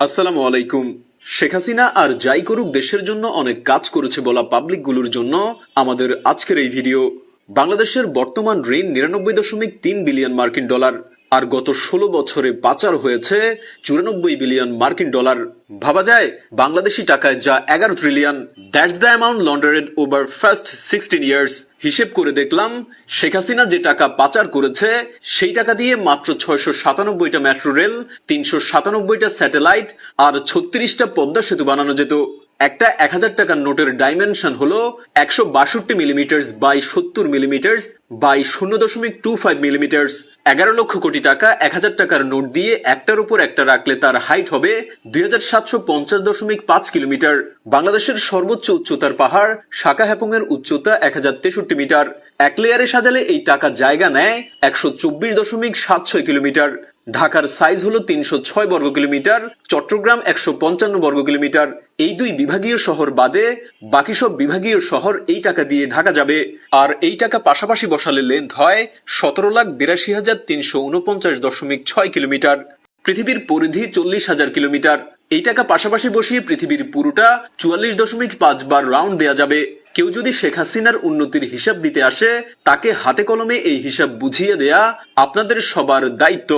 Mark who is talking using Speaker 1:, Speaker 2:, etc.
Speaker 1: আসসালামু আলাইকুম। শেখ হাসিনা আর যাই করুক দেশের জন্য অনেক কাজ করেছে বলা পাবলিকগুলোর জন্য আমাদের আজকের এই ভিডিও। বাংলাদেশের বর্তমান ঋণ নিরানব্বই দশমিক তিন বিলিয়ন মার্কিন ডলার। আর গত ষোলো বছরে পাচার হয়েছে চুরানব্বই বিলিয়ন মার্কিন ডলার। ভাবা যায়, বাংলাদেশি টাকায় যা এগারো trillion that's the amount laundered over first sixteen years হিসেব করে দেখলাম, শেখ হাসিনা যে টাকা পাচার করেছে, সেই টাকা দিয়ে মাত্র ছয়শো সাতানব্বইটা মেট্রো রেল তিনশো সাতানব্বইটা স্যাটেলাইট আর ছত্রিশটা পদ্মা সেতু বানানো যেত। একটা এক হাজার টাকার নোটের ডাইমেনশন হলো একশো বাষট্টি মিলিমিটার বাই সত্তর মিলিমিটার বাই শূন্য দশমিক টু ফাইভ মিলিমিটার এগারো লক্ষ কোটি টাকা এক হাজার টাকার নোট দিয়ে একটার উপর একটা রাখলে তার হাইট হবে দুই হাজার সাতশো পঞ্চাশ দশমিক পাঁচ কিলোমিটার। বাংলাদেশের সর্বোচ্চ উচ্চতার পাহাড় শাখা হ্যাপং এর উচ্চতা এক হাজার তেষট্টি মিটার। এক লেয়ারে সাজালে এই টাকা জায়গা নেয় একশো চব্বিশ দশমিক সাত ছয় কিলোমিটার। ঢাকার সাইজ হলো তিনশো ছয় বর্গ কিলোমিটার, চট্টগ্রাম একশো পঞ্চান্ন বর্গ কিলোমিটার। এই দুই বিভাগীয় শহর বাদে বাকি সব বিভাগীয় শহর এই টাকা দিয়ে ঢাকা যাবে। আর এই টাকা পাশাপাশি বসালে লেন্থ হয় সতেরো লাখ বিরাশি হাজার তিনশো উনপঞ্চাশ দশমিক ছয় কিলোমিটার। পৃথিবীর পরিধি চল্লিশ হাজার কিলোমিটার। এই টাকা পাশাপাশি বসিয়ে পৃথিবীর পুরোটা চুয়াল্লিশ দশমিক পাঁচ বার রাউন্ড দেয়া যাবে। কেউ যদি শেখ হাসিনার উন্নতির হিসাব দিতে আসে, তাকে হাতে কলমে এই হিসাব বুঝিয়ে দেয়া আপনাদের সবার দায়িত্ব।